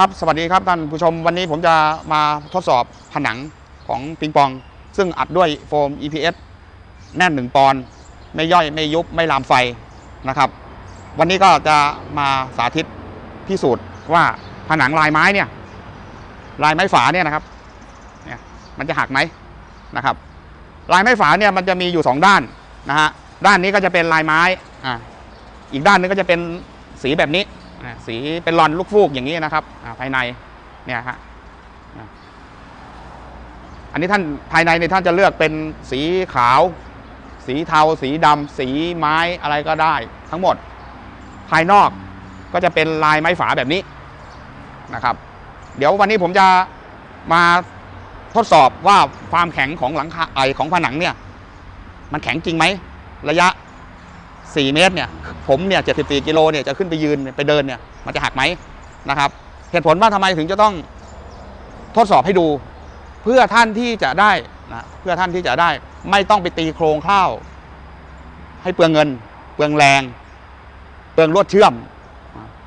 ครับสวัสดีครับท่านผู้ชมวันนี้ผมจะมาทดสอบผนังของปิงปอง ซึ่งอัดด้วยโฟม EPS แน่น1ปอนด์ไม่ย่อยไม่ยุบไม่ลามไฟนะครับ วันนี้ก็จะมาสาธิตพิสูจน์ว่าผนังลายไม้เนี่ย ลายไม้ฝาเนี่ยนะครับเนี่ยมันจะหักไหมนะครับ ลายไม้ฝาเนี่ยมันจะมีอยู่ 2 ด้านนะฮะด้านนี้ก็จะเป็นลายไม้อ่าอีกด้านนึงก็จะเป็นสีแบบนี้ สีเป็นรอนลูกฟูกอย่างนี้นะครับภายในเนี่ยฮะอันนี้ท่านภายในเนี่ยท่านจะเลือกเป็นสีขาว สีเทา สีดำสีไม้อะไรก็ได้ ทั้งหมด ภายนอกก็จะเป็นลายไม้ฝาแบบนี้นะครับ เดี๋ยววันนี้ผมจะมาทดสอบว่าความแข็งของหลังคาไอของผนังเนี่ย มันแข็งจริงไหม ระยะ 4 เมตรเนี่ยผมเนี่ย74กิโลเนี่ยจะขึ้นไปยืนไปเดินเนี่ยมันจะหักไหมนะครับเหตุผลว่าทำไมถึงจะต้องทดสอบให้ดู เพื่อท่านที่จะได้นะเพื่อท่านที่จะได้ไม่ต้องไปตีโครงข้าว ให้เปลืองเงิน เปลืองแรง เปลืองลวดเชื่อม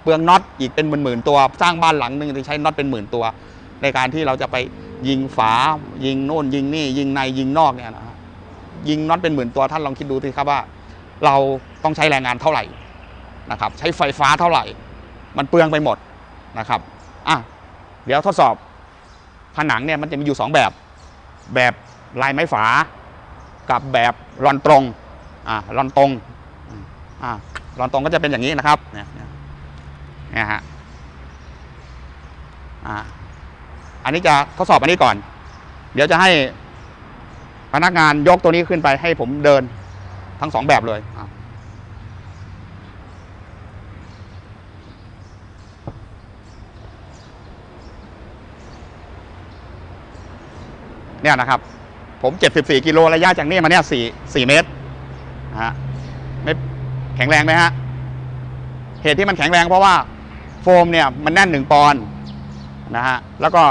เปลืองน็อตอีกเป็นหมื่นๆตัว สร้างบ้านหลังหนึ่งที่ใช้น็อตเป็นหมื่นตัว ในการที่เราจะไปยิงฝา ยิงโน่น ยิงนี่ ยิงในยิงนอกเนี่ยนะฮะยิงน็อตเป็นหมื่นตัวท่านลองคิดดูสิครับว่า เรา ต้องใช้แรงงานเท่าไหร่นะครับใช้ไฟฟ้าเท่าไหร่ มันเปลืองไปหมดนะครับอะเดี๋ยวทดสอบผนังเนี่ยมันจะมีอยู่สองแบบ แบบลายไม้ฝา กับแบบรอนตรงอ่ารอนตรงอ่ารอนตรงก็จะเป็นอย่างนี้นะครับเนี่ยเนี่ยฮะอ่าอันนี้จะทดสอบอันนี้ก่อน เดี๋ยวจะให้พนักงานยกตัวนี้ขึ้นไปให้ผมเดินทั้งสองแบบเลยอะ เนี่ยนะครับผม74กิโลระยะจากนี่มาเนี่ย4 4เมตรฮะไม่แข็งแรงไหมฮะเหตุที่มันแข็งแรงเพราะว่าโฟมเนี่ยมันแน่น1ปอนด์นะฮะแล้วก็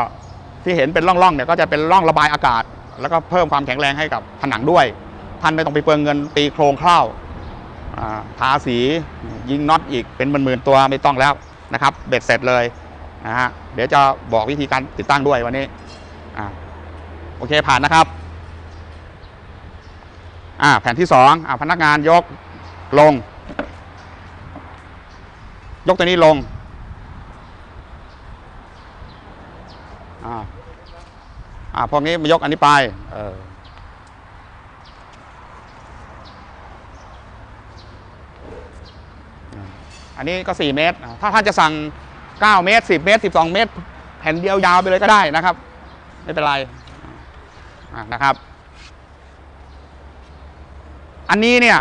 ที่เห็นเป็นร่องๆเนี่ยก็จะเป็นร่องระบายอากาศ แล้วก็เพิ่มความแข็งแรงให้กับผนังด้วย ท่านไม่ต้องไปเปลืองเงินตีโครงข้าวทาสียิงน็อตอีกเป็นหมื่นๆตัวไม่ต้องแล้วนะครับเบ็ดเสร็จเลยนะฮะเดี๋ยวจะบอกวิธีการติดตั้งด้วยวันนี้ โอเคผ่านนะครับอ่าแผ่นที่สองอ่าพนักงานยกลง ยกตัวนี้ลงอ่าอ่าพวกนี้มายกอันนี้ไปเอออันนี้ก็ 4 เมตร ถ้าท่านจะสั่ง 9 เมตร 10 เมตร 12 เมตร แผ่นเดียวยาวไปเลยก็ได้นะครับ ไม่เป็นไร นะครับ อันนี้เนี่ย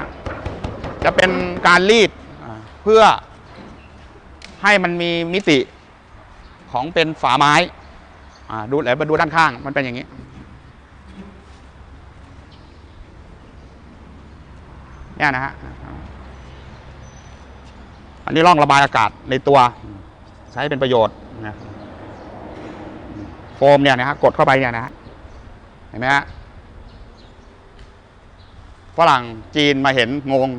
จะเป็นการรีดเพื่อให้มันมีมิติของเป็นฝาไม้ดูแล้วมาดูด้านข้างมันเป็นอย่างนี้ เนี่ยนะฮะ อันนี้ร่องระบายอากาศในตัวใช้เป็นประโยชน์นะโฟมเนี่ยนะฮะกดเข้าไปเนี่ยนะฮะ ห็นไหมฮะฝรั่งจีนมาเห็นงง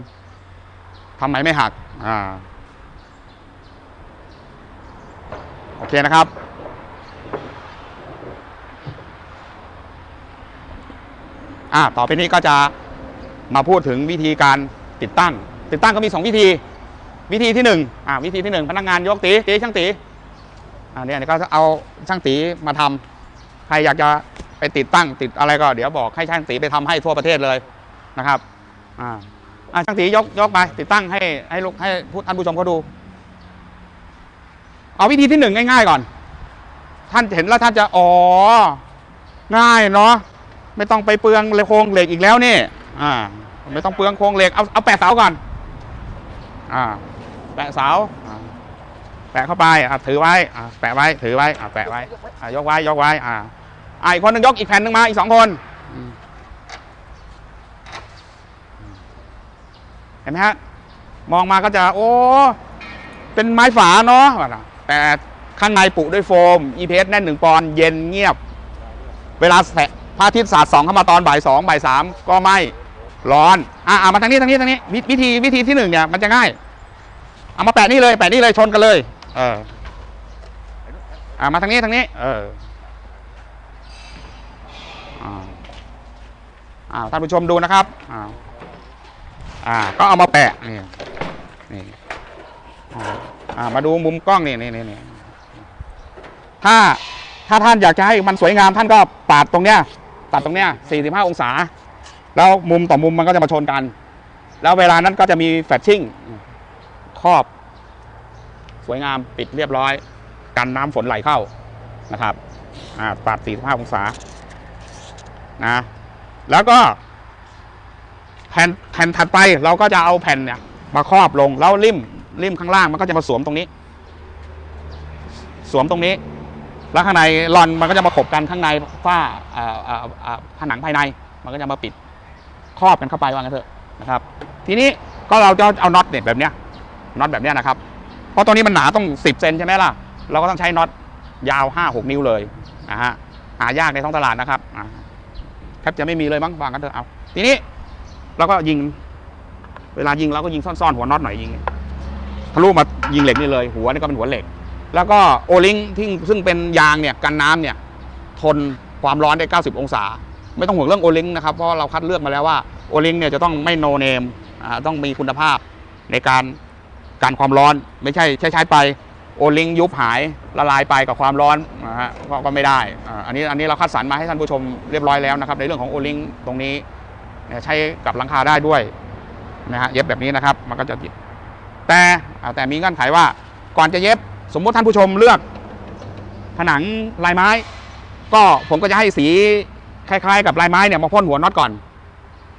ทำไมไม่หักอ่าโอเคนะครับ อ่าต่อไปนี้ก็จะมาพูดถึงวิธีการติดตั้ง ติดตั้งก็มี 2 วิธี วิธีที่1อ่าวิธีที่ 1 พนักงานยกตีตีช่างตีอ่าเนี่ยก็เอาช่างตีมาทำใครอยากจะ ไปติดตั้งติดอะไรก็เดี๋ยวบอกให้ช่างตีไปทำให้ทั่วประเทศเลยนะครับอ่าช่างตียกยกไป ติดตั้งให้ให้ลูกให้ผู้ท่านผู้ชมเขาดู เอาวิธีที่หนึ่งง่ายๆก่อน ท่านเห็นแล้วท่านจะอ๋อง่ายเนาะไม่ต้องไปเปลืองเลยโครงเหล็กอีกแล้วนี่อ่าไม่ต้องเปลืองโครงเหล็กเอาเอาแปะเสาก่อนอ่าแปะเสาอ่าแปะเข้าไปอ่าถือไว้อ่าแปะไว้ถือไว้อ่าแปะไว้อ่ายกไว้ยกไว้อ่า อ่าอีกคนหนึ่งยกอีกแผ่นหนึ่งมาอีกสองคนเห็นไหมฮะมองมาก็จะ โอ้ เป็นไม้ฝาเนาะแต่ข้างในปุด้วยโฟม EPS แน่นหนึ่งปอนเย็นเงียบ เวลาแสงพระอาทิตย์สาดสองเข้ามาตอนบ่ายสองบ่ายสามก็ไม่ร้อน อะอะมาทางนี้ทางนี้ทางนี้วิธีวิธีที่หนึ่งเนี่ยมันจะง่าย เอามาแปะนี่เลยแปะนี่เลยชนกันเลย เอออ่ามาทางนี้ทางนี้ เออ ท่านผู้ชมดูนะครับอ่าอ่าก็เอามาแปะนี่นี่อ่ามาดูมุมกล้องนี่นี่นี่นถ้าถ้าท่านอยากจะให้มันสวยงามท่านก็ปาดตรงเนี้ยตัดตรงเนี้ย45 องศา แล้วมุมต่อมุมมันก็จะมาชนกัน แล้วเวลานั้นก็จะมีแฟชชิ่งครอบ สวยงามปิดเรียบร้อย กันน้ำฝนไหลเข้านะครับอ่าปาด45 องศา นะ แล้วก็ แผ่นแผ่นถัดไปเราก็จะเอาแผ่นเนี่ย มาครอบลงแล้วริมริมข้างล่างมันก็จะมาสวมตรงนี้ สวมตรงนี้ แล้วข้างในรอนมันก็จะมาขบกันข้างในฝ้าผนังภายในมันก็จะมาปิดครอบกันเข้าไปว่างั้นเถอะนะครับ ทีนี้ก็เราจะเอาน็อตเนี่ยแบบเนี้ยน็อตแบบเนี้ยนะครับเพราะตรงนี้มันหนาต้อง 10เซนใช่ไหมล่ะ เราก็ต้องใช้น็อตยาว 5 6 นิ้วเลยนะฮะหายากในท้องตลาดนะครับ บจะไม่มีเลยมั้งวางกันเถอะเอา ทีนี้เราก็ยิง เวลายิงเราก็ยิงซ่อนๆหัวน็อตหน่อยยิงทะลุมายิงเหล็กนี่เลย หัวนี่ก็เป็นหัวเหล็ก แล้วก็โอลิงที่ซึ่งเป็นยางเนี่ยกันน้ำเนี่ย ทนความร้อนได้ 90 องศา ไม่ต้องห่วงเรื่องโอลิงนะครับเพราะเราคัดเลือกมาแล้วว่าโอลิงเนี่ยจะต้องไม่โนเนมอ่าต้องมีคุณภาพในการการความร้อนไม่ใช่ใช้ใช้ไป โอลิงยุบหายละลายไปกับความร้อนนะฮะก็ก็ไม่ได้อันนี้อันนี้เราคัดสรรมาให้ท่านผู้ชมเรียบร้อยแล้วนะครับ ในเรื่องของโอลิงตรงนี้ใช้กับหลังคาได้ด้วยนะฮะเย็บแบบนี้นะครับมันก็จะติดแต่แต่มีเงื่อนไขว่าก่อนจะเย็บสมมุติท่านผู้ชมเลือกผนังลายไม้ ก็ผมก็จะให้สีคล้ายๆ กับลายไม้เนี่ยมาพ่นหัวน็อตก่อน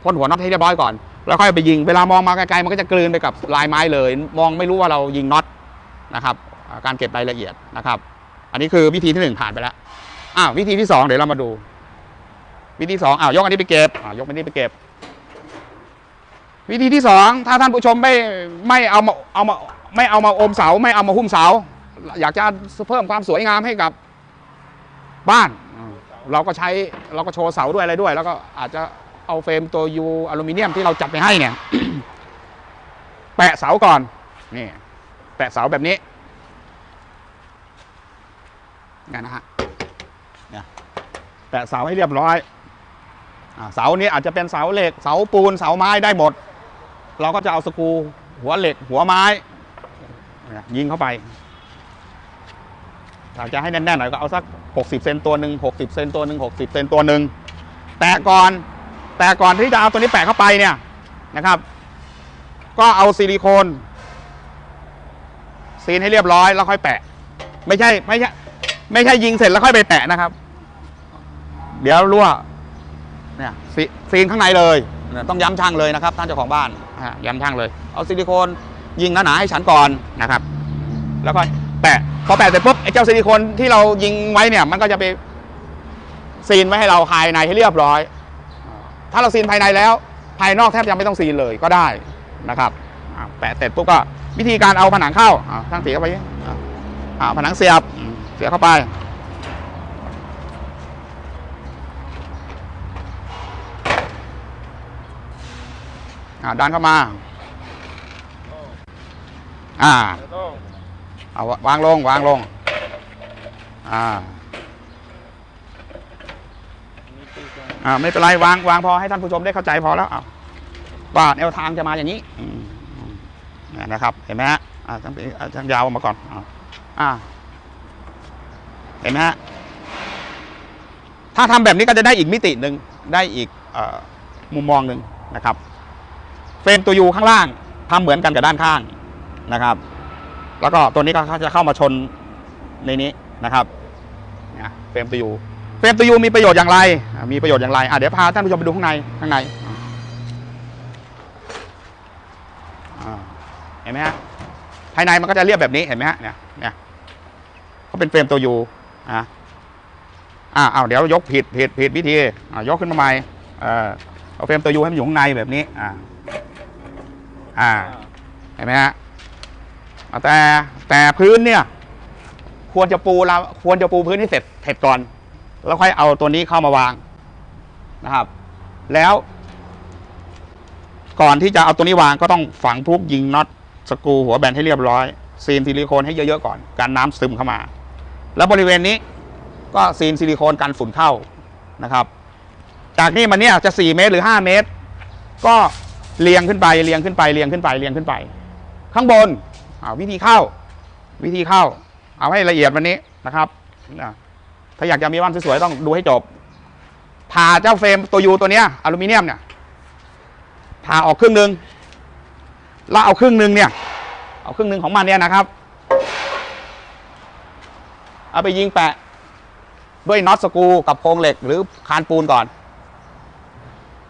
พ่นหัวน็อตให้เรียบร้อยก่อนแล้วค่อยไปยิงเวลามองมาไกลๆมันก็จะกลืนไปกับลายไม้เลย มองไม่รู้ว่าเรายิงน็อตนะครับ การเก็บรายละเอียดนะครับ อันนี้คือวิธีที่หนึ่งผ่านไปแล้วอ้าววิธีที่สองเดี๋ยวเรามาดู วิธีสองอ้าวยกอันนี้ไปเก็บอ้าวยกอันนี้ไปเก็บ วิธีที่สองถ้าท่านผู้ชมไม่ไม่เอามาเอามาไม่เอามาอมเสา ไม่เอามาหุ้มเสา อยากจะเพิ่มความสวยงามให้กับบ้าน เราก็ใช้เราก็โชว์เสาด้วยอะไรด้วย แล้วก็อาจจะเอาเฟรมตัวยูอลูมิเนียมที่เราจัดไปให้เนี่ยแปะเสาก่อนนี่แปะเสาแบบนี้ เนี่ยนะฮะเนี่ยแปะเสาให้เรียบร้อยเสานี้อาจจะเป็นเสาเหล็กเสาปูนเสาไม้ได้หมด เราก็จะเอาสกูหัวเหล็กหัวไม้ยยิงเข้าไปอยากจะให้แน่นๆหน่อยก็เอาสัก 60 เซนตัวหนึ่ง60 เซนตัวหนึ่ง60 เซนตัวหนึ่งแต่ก่อนแต่ก่อนที่จะเอาตัวนี้แปะเข้าไปเนี่ยนะครับ ก็เอาซิลิโคนซีนให้เรียบร้อยแล้วค่อยแปะ ไม่ใช่ไม่ใช่ ไม่ใช่ยิงเสร็จแล้วค่อยไปแปะนะครับ เดี๋ยวรั่วเนี่ยซีซีนข้างในเลยเนี่ยต้องย้ำช่างเลยนะครับ ท่านเจ้าของบ้านอะย้ำช่างเลย เอาซิลิโคนยิงหนาๆให้ฉันก่อนนะครับ แล้วก็แปะพอแปะเสร็จปุ๊บไอ้เจ้าซิลิโคนที่เรายิงไว้เนี่ย มันก็จะไปซีนไว้ให้เราภายในให้เรียบร้อย ถ้าเราซีนภายในแล้ว ภายนอกแทบจะไม่ต้องซีนเลยก็ได้นะครับอ่าแปะเสร็จปุ๊บก็วิธีการเอาผนังเข้าอ่าทั้งเสียเข้าไปอ่าอ่าผนังเสียบอืม เสียเข้าไปอ่าดันเข้ามา อ่าเอาวางลง วางลง อ่าอ่าไม่เป็นไร วางวางพอให้ท่านผู้ชมได้เข้าใจพอแล้วอ่าว่าแนวทางจะมาอย่างนี้นี่นะครับ เห็นไหมฮะอ่าทั้งอ่างยาวมาก่อนอ่า เห็นไหมฮะถ้าทำแบบนี้ก็จะได้อีกมิติหนึ่งได้อีกออมุมมองหนึ่งนะครับ เฟรมตัวยูข้างล่างทำเหมือนกันกับด้านข้างนะครับ แล้วก็ตัวนี้ก็จะเข้ามาชนในนี้นะครับเนี่ยเฟรมตัวยูเฟรมตัวยูมีประโยชน์อย่างไร มีประโยชน์อย่างไรอะเดี๋ยวพาท่านผู้ชมไปดูข้างในข้างในเห็นไหมฮะภายในมันก็จะเรียบแบบนี้เห็นไหมฮะเนี่ยเนี่ยเขาเป็นเฟรมตัวยู อะอ่าเอาเดี๋ยวยกผิดผิดผิดวิธีอ่ายกขึ้นมาใหม่เออเอาเฟรมตัวยูให้มันอยู่ข้างในแบบนี้ อ่า อ่า เห็นไหมฮะอะแต่แต่พื้นเนี่ย ควรจะปูเราควรจะปูพื้นให้เสร็จเสร็จก่อน แล้วค่อยเอาตัวนี้เข้ามาวางนะครับ แล้วก่อนที่จะเอาตัวนี้วางก็ต้องฝังพลุกยิงน็อตสกรูหัวแบนให้เรียบร้อยซีนซิลิโคนให้เยอะๆก่อนการน้ำซึมเข้ามา แล้วบริเวณนี้ก็ซีนซิลิโคนกันฝุ่นเข้านะครับ จากนี้มันเนี่ยจะ 4 เมตรหรือ 5 เมตร ก็เรียงขึ้นไปเรียงขึ้นไปเรียงขึ้นไปเรียงขึ้นไป ข้างบนอ่าวิธีเข้า วิธีเข้า เอาให้ละเอียดวันนี้นะครับถ้าอยากจะมีบ้านสวยๆต้องดูให้จบผ่าเจ้าเฟรมตัวยูตัวเนี้ยอลูมิเนียมเนี่ยผ่าออกครึ่งหนึ่งแล้วเอาครึ่งหนึ่งเนี่ยเอาครึ่งหนึ่งของมันเนี่ยนะครับ เอาไปยิงแปะ ด้วยน็อตสกูกับโครงเหล็ก หรือคานปูนก่อน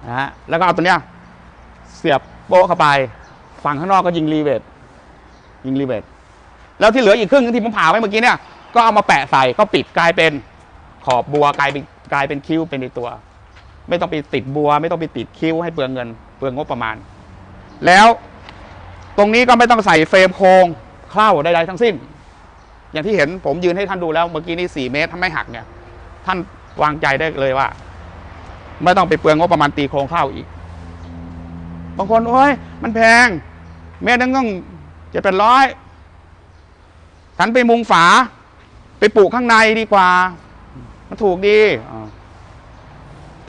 นะฮะแล้วก็เอาตัวเนี้ยเสียบโป๊ะเข้าไป ฝั่งข้างนอกก็ยิงรีเวทยิงรีเวทแล้วที่เหลืออีกครึ่งที่ผมผ่าไว้เมื่อกี้เนี่ยก็เอามาแปะใส่ก็ปิดกลายเป็นขอบบัวกลายเป็นกลายเป็นคิ้วเป็นในตัว ไม่ต้องไปติดบัว ไม่ต้องไปติดคิ้วให้เปลืองเงิน เปลืองงบประมาณ แล้วตรงนี้ก็ไม่ต้องใส่เฟรมโครงเข้าใดๆทั้งสิ้น อย่างที่เห็นผมยืนให้ท่านดูแล้วเมื่อกี้นี้สี่เมตรถ้าไม่หักเนี่ย ท่านวางใจได้เลยว่า ไม่ต้องไปเปลืองงบประมาณตีโครงข้าวอีก บางคนโอ้ยมันแพง เมตรนึงต้องเจ็ดแปดร้อยฉันไปมุงฝา ไปปลูกข้างในดีกว่า มันถูกดี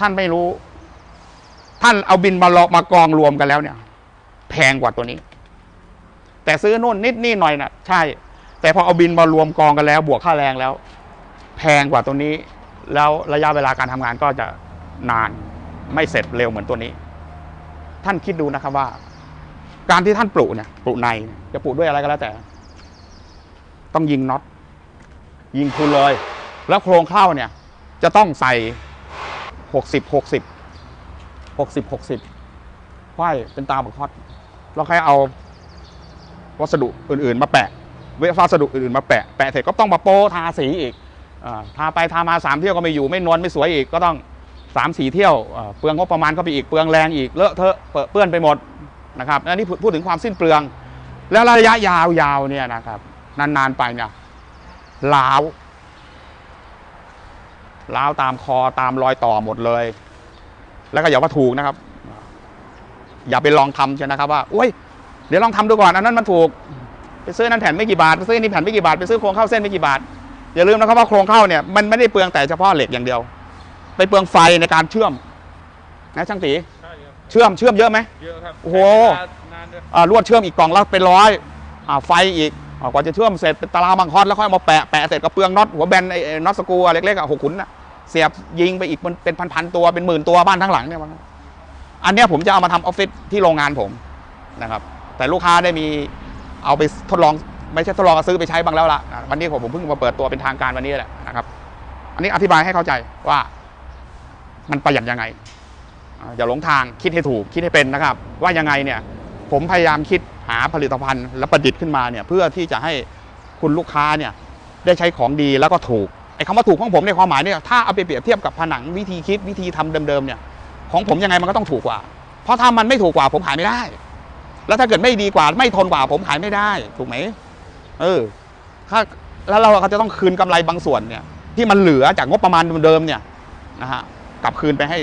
ท่านไม่รู้ ท่านเอาบินมาลอกมากองรวมกันแล้วเนี่ย แพงกว่าตัวนี้ แต่ซื้อนู่นนิดนี่หน่อยนะใช่ แต่พอเอาบินมารวมกองกันแล้ว บวกค่าแรงแล้ว แพงกว่าตัวนี้ แล้วระยะเวลาการทำงานก็จะนานไม่เสร็จเร็วเหมือนตัวนี้ ท่านคิดดูนะครับว่า การที่ท่านปลูกเนี่ยปลูกในจะปลูกด้วยอะไรก็แล้วแต่ ต้องยิงน็อตยิงคุณเลย แล้วโครงเข้าเนี่ย จะต้องใส่หกสิบหกสิบหกสิบหกสิบไขว้เป็นตาบักฮอตแล้วใครเอาวัสดุอื่น ๆ มาแปะ เววัสดุอื่นๆมาแปะ แปะเสร็จก็ต้องมาโป้ทาสีอีกอทาไปทามาสามเที่ยวก็ไม่อยู่ไม่นวลไม่สวยอีกก็ต้องสามสี่เที่ยวเปลืองงบประมาณเข้าไปอีกเปลืองแรงอีกเลอะเทอะเปื้อนไปหมดนะครับอันนี้พูดถึงความสิ้นเปลือง แล้วระยะยาวๆเนี่ยนะครับนานๆไปเนี่ยล้าวล้าวตามคอตามรอยต่อหมดเลย แล้วก็อย่าว่าถูกนะครับ อย่าไปลองทำใช่นะครับว่าโอ้ยเดี๋ยวลองทำดูก่อนอันนั้นมันถูก ซื้อนั้นแผ่นไม่กี่บาทไปซื้อนี่แผ่นไม่กี่บาทไปซื้อโครงเข้าเส้นไม่กี่บาทอย่าลืมนะครับว่าโครงเข้าเนี่ยมันไม่ได้เปลืองแต่เฉพาะเหล็กอย่างเดียว ไปเปลืองไฟในการเชื่อมนะช่างตีใช่ครับเชื่อมเชื่อมเยอะไหมเยอะครับโอ้โหใช้เวลานานด้วยอ่าลวดเชื่อมอีกกล่องละเป็นร้อยอ่าไฟอีกอ่ากว่าจะเชื่อมเสร็จเป็นตารางบังคอสแล้วค่อยเอามาแปะแปะเสร็จก็เปลืองน็อตหัวแบนไอ้ไอ้น็อตสกรูอะเล็กๆอะหกขุนอะเสียบยิงไปอีกมันเป็นพันๆตัวเป็นหมื่นตัวบ้านทั้งหลังเนี่ยมันอันเนี้ยผมจะเอามาทำออฟฟิศที่โรงงานผมนะครับ แต่ลูกค้าได้มี เอาไปทดลองไม่ใช่ทดลองเอาซื้อไปใช้บ้างแล้วล่ะนะวันนี้ผมผมเพิ่งมาเปิดตัวเป็นทางการวันนี้แหละนะครับ อันนี้อธิบายให้เข้าใจว่ามันประหยัดยังไงอ่าอย่าหลงทางคิดให้ถูกคิดให้เป็นนะครับ ว่ายังไงเนี่ย ผมพยายามคิดหาผลิตภัณฑ์ และประดิษฐ์ขึ้นมาเนี่ย เพื่อที่จะให้คุณลูกค้าเนี่ยได้ใช้ของดีแล้วก็ถูกไอ้คำว่าถูกของผมในความหมายเนี่ยถ้าเอาไปเปรียบเทียบกับผนังวิธีคิดวิธีทำเดิมๆเนี่ย ของผมยังไงมันก็ต้องถูกกว่า เพราะถ้ามันไม่ถูกกว่าผมขายไม่ได้ แล้วถ้าเกิดไม่ดีกว่าไม่ทนกว่าผมขายไม่ได้ ถูกไหมเออถ้าแล้วเราก็จะต้องคืนกำไรบางส่วนเนี่ย ที่มันเหลือจากงบประมาณเดิมเนี่ยนะฮะกลับคืนไปให้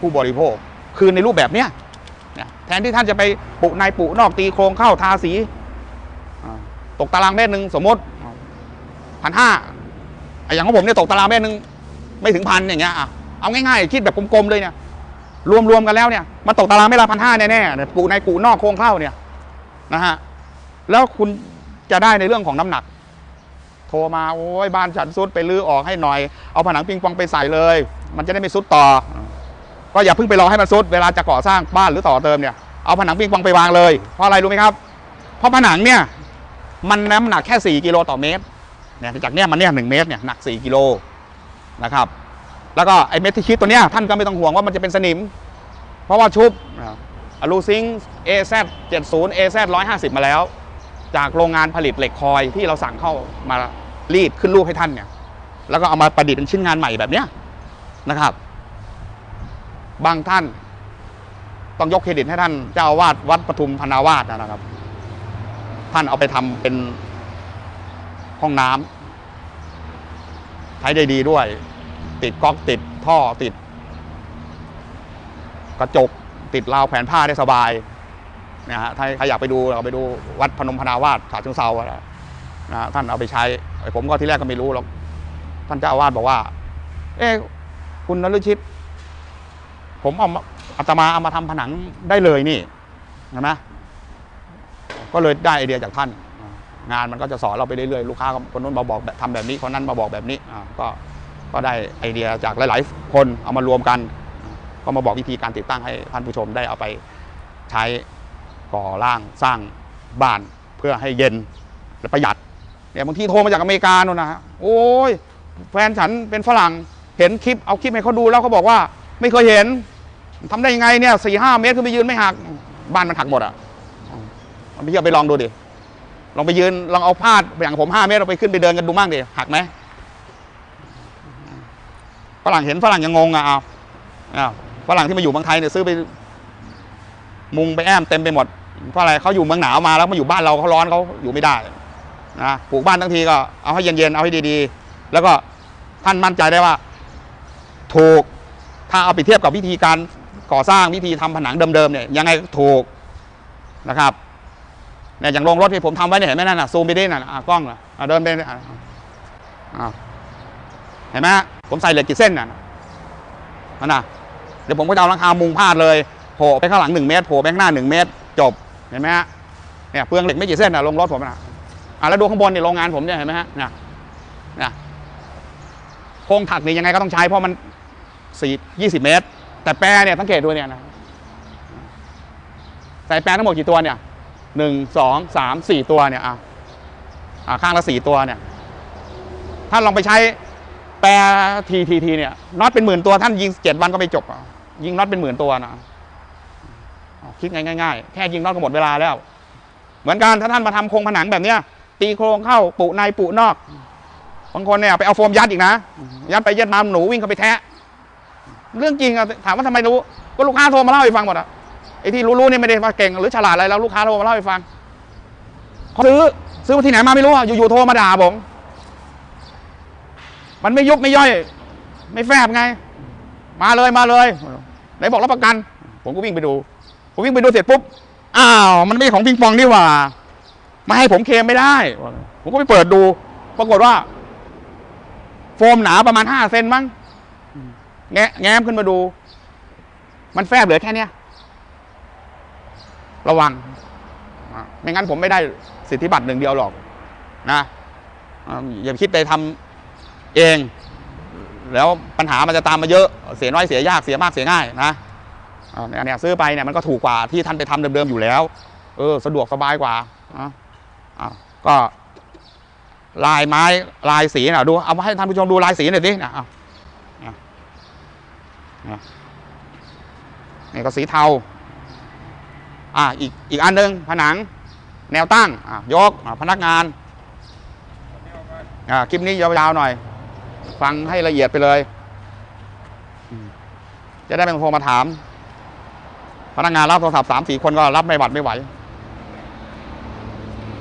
ผู้บริโภค คืนในรูปแบบเนี้ยแทนที่ท่านจะไปปุในปุนอกตีโครงเข้าทาสีตกตารางเมตรหนึ่งสมมติพันห้าอย่างของผมเนี่ยตกตารางเมตรหนึ่งไม่ถึงพันอย่างเงี้ยอะเอาง่ายๆ คิดแบบกลมๆเลยเนี่ย รวมๆกันแล้วเนี่ยมันตกตารางเมตรละพันห้าแน่ๆเนี่ยปูในปูนอกโครงเข้าเนี่ยนะฮะแล้วคุณจะได้ในเรื่องของน้ำหนัก โทรมาโอ้ยบ้านฉันซุดไปลื้อออกให้หน่อย เอาผนังปิงปองไปใส่เลย มันจะได้ไม่ซุดต่อ ก็อย่าเพิ่งไปรอให้มันซุดเวลาจะก่อสร้างบ้านหรือต่อเติมเนี่ยเอาผนังปิงปองไปวางเลย เพราะอะไรรู้ไหมครับ เพราะผนังเนี่ยมันน้ำหนักแค่ 4 กิโลต่อเมตรเนี่ยจากเนี่ยมันเนี่ยหนึ่งเมตรเนี่ยหนัก 4 กิโลนะครับ แล้วก็ไอ้เม็ดที่คิดตัวเนี้ยท่านก็ไม่ต้องห่วงว่ามันจะเป็นสนิม เพราะว่าชุบอลูซิง AZ 70 AZ 150มาแล้ว จากโรงงานผลิตเหล็กคอยที่เราสั่งเข้ามารีดขึ้นรูปให้ท่านเนี่ย แล้วก็เอามาประดิษฐ์เป็นชิ้นงานใหม่แบบเนี้ยนะครับ บางท่านต้องยกเครดิตให้ท่านเจ้าอาวาสวัดปทุมพนาวาสนะครับ ท่านเอาไปทำเป็นห้องน้ำใช้ได้ดีด้วย ติดก๊อกติดท่อติด กระจกติดราวแผนผ้าได้สบายนะฮะถ้าใครอยากไปดูเราไปดูวัดพนมพนาวาสฉะเชิงเซาอะนะนะท่านเอาไปใช้ไอ้ผมก็ที่แรกก็ไม่รู้หรอกท่านเจ้าอาวาสบอกว่า เอ๊ะคุณนฤชิต ผมเอามาอาตมาเอามาทำผนังได้เลยนี่เห็นไหมก็เลยได้ไอเดียจากท่าน งานมันก็จะสอนเราไปเรื่อยๆลูกค้าก็คนนู้นมาบอกแบบทำแบบนี้คนนั้นมาบอกแบบนี้อ่าก็ ก็ได้ไอเดียจากหลายๆ คนเอามารวมกัน ก็มาบอกวิธีการติดตั้งให้ท่านผู้ชมได้เอาไปใช้ก่อร่างสร้างบ้านเพื่อให้เย็นและประหยัดเนี่ยบางทีโทรมาจากอเมริกาโน่นนะฮะโอ้ยแฟนฉันเป็นฝรั่งเห็นคลิปเอาคลิปให้เขาดูแล้วเขาบอกว่า ไม่เคยเห็นทำได้ยังไงเนี่ยสี่ห้าเมตรขึ้นไปยืนไม่หักบ้านมันหักหมดอะพี่เอาไปลองดูดิลองไปยืนลองเอาพาดอย่างผมห้าเมตรเราไปขึ้นไปเดินกันดูมั่งดิหักไหม ฝรั่งเห็นฝรั่งยังงงอะเอ้าวฝรั่งที่มาอยู่เมืองไทยเนี่ยซื้อไป มุงไปแอมเต็มไปหมด เพราะอะไรเขาอยู่เมืองหนาวมาแล้วมาอยู่บ้านเราเขาร้อนเขาอยู่ไม่ได้นะปลูกบ้านทั้งทีก็เอาให้เย็นๆเอาให้ดีๆ แล้วก็ท่านมั่นใจได้ว่า ถูกถ้าเอาไปเทียบกับวิธีการก่อสร้างวิธีทำผนังเดิมๆเนี่ยยังไงก็ถูกนะครับเนี่ยอย่างโรงรถที่ผมทำไว้เนี่ยเห็นไหมนั่นน่ะซูมไปดิน่ะอะกล้องอะเดินไปอะอะ เห็นไหมผมใส่เหล็กกี่เส้นน่ะนั่นน่ะเดี๋ยวผมก็จะเอาหลังคามุงพาดเลยโผล่ไปข้างหลังหนึ่งเมตรโผล่ไปข้างหน้าหนึ่งเมตร จบเห็นไหมฮะเนี่ยเปลืองเหล็กไม่กี่เส้นนะลงรถผมนะอะแล้วดูข้างบนเนี่ยโรงงานผมเนี่ยเห็นไหมฮะเนี่ยเนี่ยโครงถักนี่ยังไงก็ต้องใช้เพราะมันสี่ยี่สิบเมตร แต่แปรเนี่ยสังเกตดูเนี่ยนะใส่แปรทั้งหมดกี่ตัวเนี่ยหนึ่งสองสามสี่ตัวเนี่ยอะอะข้างละสี่ตัวเนี่ย ถ้าลองไปใช้ แปรทีทีทีเนี่ยน็อตเป็นหมื่นตัวท่านยิงเจ็ดวันก็ไม่จบอะยิงน็อตเป็นหมื่นตัวนะคิดง่ายๆแค่ยิงน็อตก็หมดเวลาแล้ว เหมือนกันถ้าท่านมาทำโครงผนังแบบเนี้ย ตีโครงเข้าปุในปุนอกบางคนเนี่ยไปเอาโฟมยัดอีกนะยัดไปยัดมาหนูวิ่งเข้าไปแทะ เรื่องจริงอะถามว่าทำไมรู้ก็ลูกค้าโทรมาเล่าให้ฟังหมดอะไอ้ที่รู้ๆเนี่ยไม่ได้ว่าเก่งหรือฉลาดอะไรแล้วลูกค้าโทรมาเล่าให้ฟังเขาซื้อซื้อมาที่ไหนมาไม่รู้อะอยู่ๆโทรมาด่าผม มันไม่ยุบไม่ย่อย ไม่แฟบไง มาเลยมาเลยไหนบอกรับประกัน ผมก็วิ่งไปดู ผมวิ่งไปดูเสร็จปุ๊บอ้าวมันไม่ใช่ของปิงปองนี่หว่ามาให้ผมเคมไม่ได้ ผมก็ไปเปิดดู ปรากฏว่า โฟมหนาประมาณห้าเซนมั้งแงแง้มขึ้นมาดู มันแฟบเหลือแค่เนี้ยระวังไม่งั้นผมไม่ได้สิทธิบัตรหนึ่งเดียวหรอก นะอ่าอย่าคิดไปทำ เอง แล้วปัญหามันจะตามมาเยอะเสียน้อยเสียยากเสียมากเสียง่ายนะอ่าเนี่ยเนี่ยซื้อไปเนี่ยมันก็ถูกกว่าที่ท่านไปทำเดิมๆอยู่แล้ว เออสะดวกสบายกว่าอ่าก็ลายไม้ลายสีนะดูเอามาให้ท่านผู้ชมดูลายสีหน่อยดินะเอาเนี่ยเนี่ยนี่ก็สีเทาอ่าอีกอีกอันหนึ่งผนัง แนวตั้งอ่ายกพนักงานอ่าคลิปนี้ยาวๆหน่อย ฟังให้ละเอียดไปเลย จะได้ไม่ต้องโทรมาถาม พนักงานรับโทรศัพท์สามสี่คนก็รับไม่หวัดไม่ไหว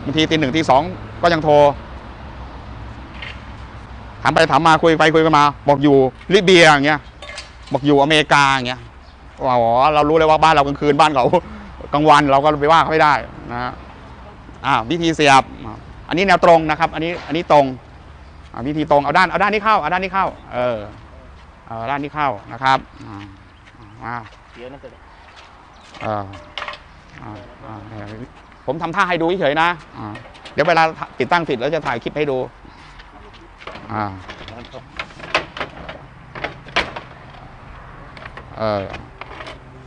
บางทีตีหนึ่งตีสองก็ยังโทรถามไปถามมาคุยไปคุยกันมา บอกอยู่ลิเบียอย่างเงี้ย บอกอยู่อเมริกาอย่างเงี้ยอ๋อเรารู้เลยว่าบ้านเรากลางคืนบ้านเขากลางวันเราก็ไปว่าเขาไม่ได้นะฮะอ่าวิธีเสียบ อันนี้แนวตรงนะครับ อันนี้อันนี้ตรง วิธีตรงเอาด้านเอาด้านนี้เข้าเอาด้านนี้เข้า เออเอาด้านนี้เข้านะครับอ่าเสียนั่นเนี่ยเออผมทำท่าให้ดูเฉยๆนะเดี๋ยวเวลาติดตั้งเสร็จแล้วจะถ่ายคลิปให้ดูอ่าเออ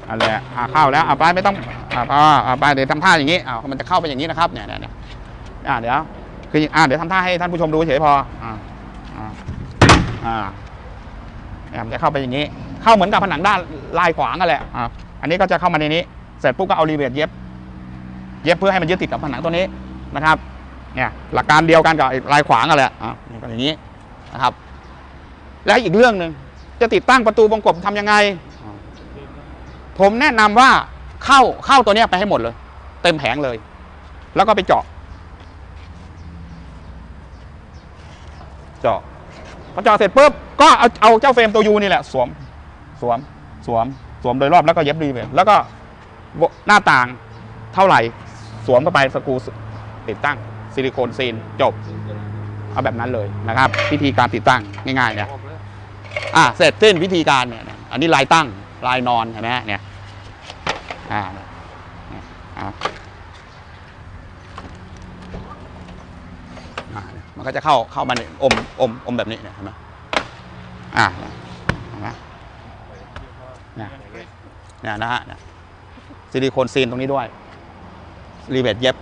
อันแหละอ่าเข้าแล้วอ่าไปไม่ต้องอ่าอ่าอ่าไปเดี๋ยวทำท่าอย่างนี้อ่ามันจะเข้าไปอย่างนี้นะครับเนี่ยเนี่ยเนี่ยอ่าเดี๋ยว คืออ่าเดี๋ยวทำท่าให้ท่านผู้ชมดูเฉยพออ่าอ่าอ่าจะเข้าไปอย่างนี้ เข้าเหมือนกับผนังด้านลายขวางกันแหละอ่าอันนี้ก็จะเข้ามาในนี้ เสร็จปุ๊บก็เอารีเวทเย็บ เย็บเพื่อให้มันยึดติดกับผนังตัวนี้นะครับ เนี่ยหลักการเดียวกันกับลายขวางกันแหละอ่าก็อย่างนี้นะครับ และอีกเรื่องหนึ่งจะติดตั้งประตูวงกบทำยังไง ผมแนะนำว่าเข้าเข้าตัวนี้ไปให้หมดเลย เต็มแผงเลย แล้วก็ไปเจาะ เจาะพอเจาะเสร็จปุ๊บก็เอาเอาเจ้าเฟรมตัวยูนี่แหละสวมสวมสวมสวมโดยรอบแล้วก็เย็บรีเวทแล้วก็หน้าต่างเท่าไหร่สวมเข้าไปสกรูติดตั้งซิลิโคนซีนจบ เอาแบบนั้นเลยนะครับพิธีการติดตั้งง่ายๆเนี่ยอะเสร็จสิ้นพิธีการเนี่ยอันนี้ลายตั้งลายนอนเห็นไหมเนี่ยอ่าอ่าเนี่ย มันก็จะเข้าเข้ามาในอมอมอมแบบนี้เนี่ยเห็นไหมอ่าเนี่ยเห็นไหมเนี่ยเนี่ยนะฮะเนี่ยซิลิโคนซีนตรงนี้ด้วยรีเวทเย็บ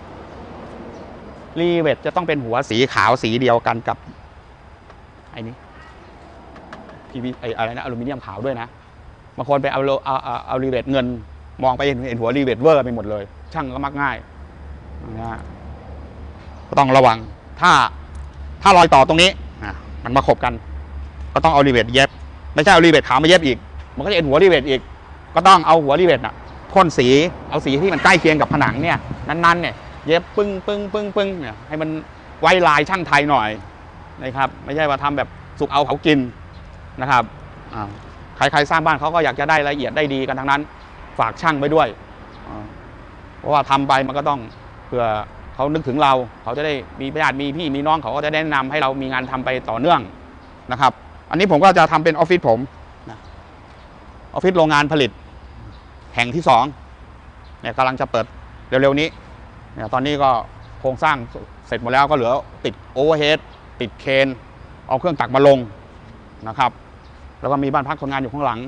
รีเวทจะต้องเป็นหัวสีขาวสีเดียวกันกับไอ้นี้พีวีไออะไรนะอลูมิเนียมขาวด้วยนะบางคนไปเอาเอาเอาเอารีเวทเงิน มองไปเห็นเห็นหัวรีเวทเวอร์ไปหมดเลย ช่างก็มักง่ายนะฮะต้องระวังถ้า ถ้ารอยต่อตรงนี้มันมาขบกัน ก็ต้องเอารีเวทเย็บ ไม่ใช่เอารีเวทขาวมาเย็บอีก มันก็จะเห็นหัวรีเวทอีก ก็ต้องเอาหัวรีเวทน่ะพ่นสีเอาสีที่มันใกล้เคียงกับผนังเนี่ยนั้นๆเนี่ยเย็บปึ้งปึ้งปึ้งปึ้งเนี่ยให้มันไว้ลายช่างไทยหน่อยนะครับ ไม่ใช่ว่าทำแบบสุกเอาเขากินนะครับใครๆสร้างบ้านเขาก็อยากจะได้ละเอียดได้ดีกันทั้งนั้น ฝากช่างไว้ด้วย เพราะว่าทำไปมันก็ต้องเพื่อ เขานึกถึงเรา เขาจะได้มีญาติมีพี่มีน้องเขาก็จะแนะนำให้เรามีงานทำไปต่อเนื่องนะครับ อันนี้ผมก็จะทำเป็นออฟฟิศผมออฟฟิศโรงงานผลิต แห่งที่สองเนี่ยกำลังจะเปิดเร็วๆนี้เนี่ยตอนนี้ก็โครงสร้างเสร็จหมดแล้วก็เหลือติดโอเวอร์เฮดติดเคนเอาเครื่องตักมาลงนะครับ แล้วก็มีบ้านพักคนงานอยู่ข้างหลัง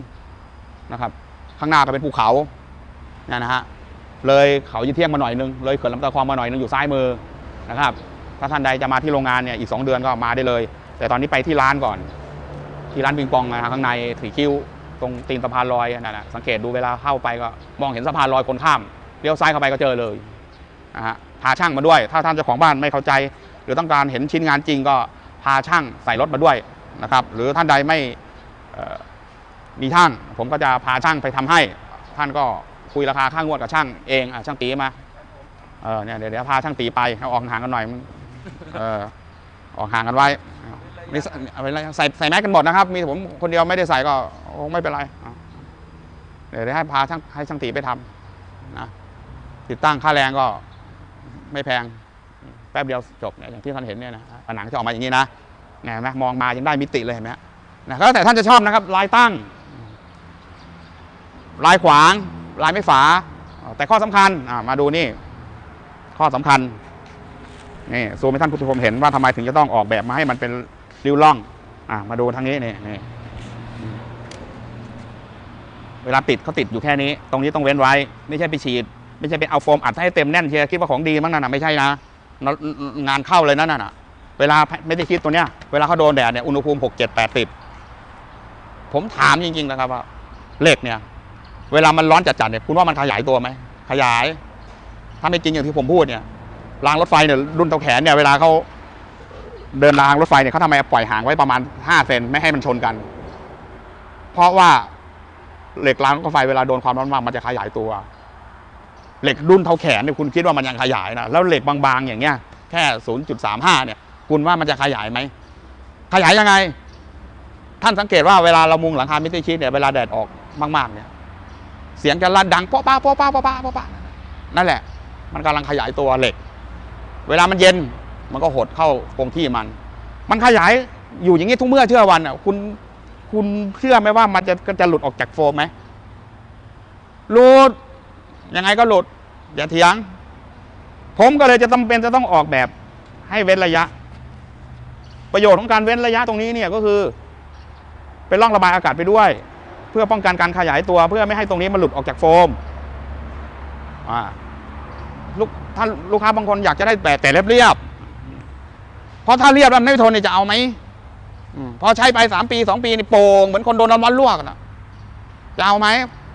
นะครับ ข้างหน้าก็เป็นภูเขาเนี่ยนะฮะ เลยเขายี่เที่ยงมาหน่อยนึงเลยเขื่อนลำตะคองมาหน่อยนึงอยู่ซ้ายมือนะครับถ้าท่านใดจะมาที่โรงงานเนี่ยอีก 2 เดือนก็มาได้เลย แต่ตอนนี้ไปที่ร้านก่อน ที่ร้านปิงปองนะข้างในถีคิ้วตรงตีนสะพานลอยนั่นนะสังเกตดูเวลาเข้าไปก็มองเห็นสะพานลอยคนข้ามเลี้ยวซ้ายเข้าไปก็เจอเลยนะฮะพาช่างมาด้วย ถ้าท่านเจ้าของบ้านไม่เข้าใจ หรือต้องการเห็นชิ้นงานจริงก็พาช่างใส่รถมาด้วยนะครับหรือท่านใดไม่มีช่าง ผมก็จะพาช่างไปทำให้ท่านก็ คุยราคาค่างวดกับช่างเองอะช่างตีมาเออเนี่ยเดี๋ยวเดี๋ยวพาช่างตีไปเอาออกห่างกันหน่อยมึงเออออกห่างกันไว้นี่ใส่เอาไว้ใส่ใส่แมสกันหมดนะครับ มีผมคนเดียวไม่ได้ใส่ก็คงไม่เป็นไรเดี๋ยวให้พาช่างให้ช่างตีไปทำนะติดตั้งค่าแรงก็ไม่แพง แป๊บเดียวจบอย่างที่ท่านเห็นเนี่ยนะผนังจะออกมาอย่างนี้นะเห็นไหมมองมายังได้มิติเลยเห็นไหมนะก็แล้วแต่ท่านจะชอบนะครับ ลายตั้ง ลายขวาง ลายไม่ฝา แต่ข้อสำคัญมาดูนี่ ข้อสำคัญนี่ซูมให้ท่านผู้ชมเห็นว่าทำไมถึงจะต้องออกแบบมาให้มันเป็นริ้วล่องอมาดูทางนี้นี่นี่เวลาติดเขาติดอยู่แค่นี้ ตรงนี้ต้องเว้นไว้ ไม่ใช่ไปฉีด ไม่ใช่ไปเอาโฟมอัดให้เต็มแน่นเชียร์คิดว่าของดีมั้งนั่นน่ะไม่ใช่นะงานเข้าเลยนั่นน่ะ เวลาไม่ได้คิดตัวเนี้ยเวลาเขาโดนแดดเนี่ยอุณหภูมิหกเจ็ดแปดสิบผมถามจริงๆนะครับว่าเหล็กเนี่ย เวลามันร้อนจัดๆเนี่ยคุณว่ามันขยายตัวไหมขยาย ถ้าไม่จริงอย่างที่ผมพูดเนี่ยรางรถไฟเนี่ยรุ่นเตาแขนเนี่ยเวลาเขาเดินรางรถไฟเนี่ยเขาทำไมปล่อยห่างไว้ประมาณห้าเซนไม่ให้มันชนกัน เพราะว่าเหล็กรางรถไฟเวลาโดนความร้อนมากมันจะขยายตัว เหล็กรุ่นเท่าแขนเนี่ยคุณคิดว่ามันยังขยายนะแล้วเหล็กบางๆ อย่างเงี้ยแค่ 0.35 เนี่ย คุณว่ามันจะขยายไหมขยายยังไง ท่านสังเกตว่าเวลาเรามุงหลังคามิติชีตเนี่ยเวลาแดดออกมากๆเนี่ย เสียงจะลั่นดังป๊อป้าป๊อป้าป๊อป้าป๊อป้านั่นแหละ มันกำลังขยายตัวเหล็ก เวลามันเย็นมันก็หดเข้าคงที่มัน มันขยายอยู่อย่างนี้ทุกเมื่อเชื่อวันอะคุณคุณเชื่อไหมว่ามันจะจะหลุดออกจากโฟมไหมหลุดยังไงก็หลุดอย่าเถียง ผมก็เลยจะจำเป็นจะต้องออกแบบให้เว้นระยะ ประโยชน์ของการเว้นระยะตรงนี้เนี่ยก็คือ เป็นร่องระบายอากาศไปด้วย เพื่อป้องกันการขยายตัว เพื่อไม่ให้ตรงนี้มันหลุดออกจากโฟมอ่าลูกถ้าลูกค้าบางคนอยากจะได้แต่แต่เรียบๆเพราะถ้าเรียบแล้วไม่ทนเนี่ยจะเอาไหมอืมพอใช้ไปสามปีสองปีนี่โป่งเหมือนคนโดนน้ำร้อนลวกนะจะเอาไหม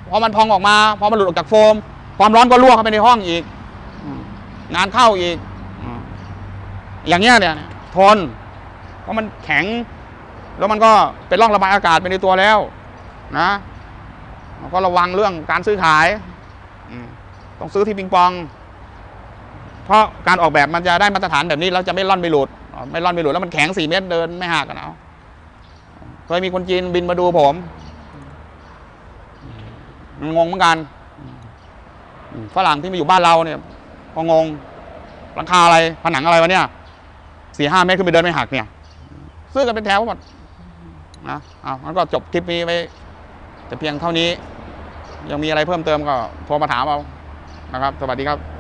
พอมันพองออกมา พอมันหลุดออกจากโฟม ความร้อนก็ลวกเข้าไปในห้องอีกอืมงานเข้าอีกอืมอย่างเงี้ยเนี่ยทน เพราะมันแข็ง แล้วมันก็เป็นร่องระบายอากาศไปในตัวแล้ว นะเราก็ระวังเรื่องการซื้อขายต้องซื้อที่ปิงปอง เพราะการออกแบบมันจะได้มาตรฐานแบบนี้แล้วจะไม่ร่อนไม่หลุด ไม่ร่อนไม่หลุดแล้วมันแข็งสี่เมตรเดินไม่หักกันเอาเคยมีคนจีนบินมาดูผมมันงงเหมือนกันฝรั่งที่มาอยู่บ้านเราเนี่ยก็งงหลังคาอะไรผนังอะไรวะเนี่ยสี่ห้าเมตรขึ้นไปเดินไม่หักเนี่ย ซื้อกันเป็นแถวหมดนะอ้าวมันก็จบคลิปนี้ไป แต่เพียงเท่านี้ยังมีอะไรเพิ่มเติมก็โทรมาถามเอานะครับ สวัสดีครับ